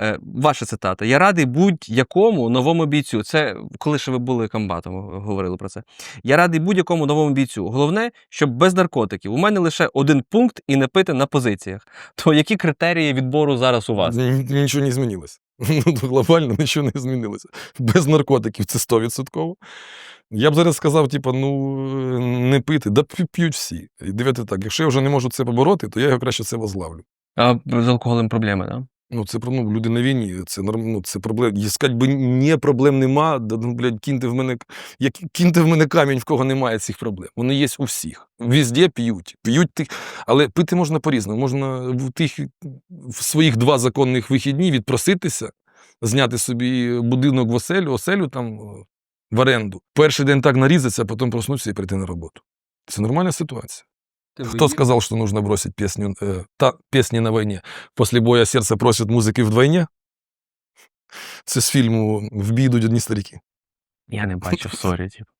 Е, ваша цитата. Я радий будь-якому новому бійцю. Це коли ще ви були комбатом, говорили про це. Я радий будь-якому новому бійцю. Головне, щоб без наркотиків. У мене лише один пункт і не пити на позиціях. То які критерії відбору зараз у вас? Нічого не змінилося. Ну, глобально нічого не змінилося. Без наркотиків це 100%. Я б зараз сказав, типу, ну не пити, да п'ють всі. І дивіться так, якщо я вже не можу це побороти, то я його краще це возглавлю. А з алкоголем проблеми, так? Да? Ну, це ну, люди на війні, це ну, це проблем. І би, ні, проблем нема, да, ну, блядь, киньте в мене, як, киньте в мене камінь, в кого немає цих проблем. Вони є у всіх. Везде п'ють. П'ють тих, але пити можна по-різному. Можна в тих в своїх два законних вихідні відпроситися, зняти собі будинок в оселю, оселю там е, в оренду. Перший день так нарізатися, а потім проснутися і прийти на роботу. Це нормальна ситуація. Кто сказал, что нужно бросить песню, э, та, песни на войне? После боя сердце просит музыки вдвойне? Це з фільму «В бій йдуть одні старики». Я не бачив, сорі. Типу.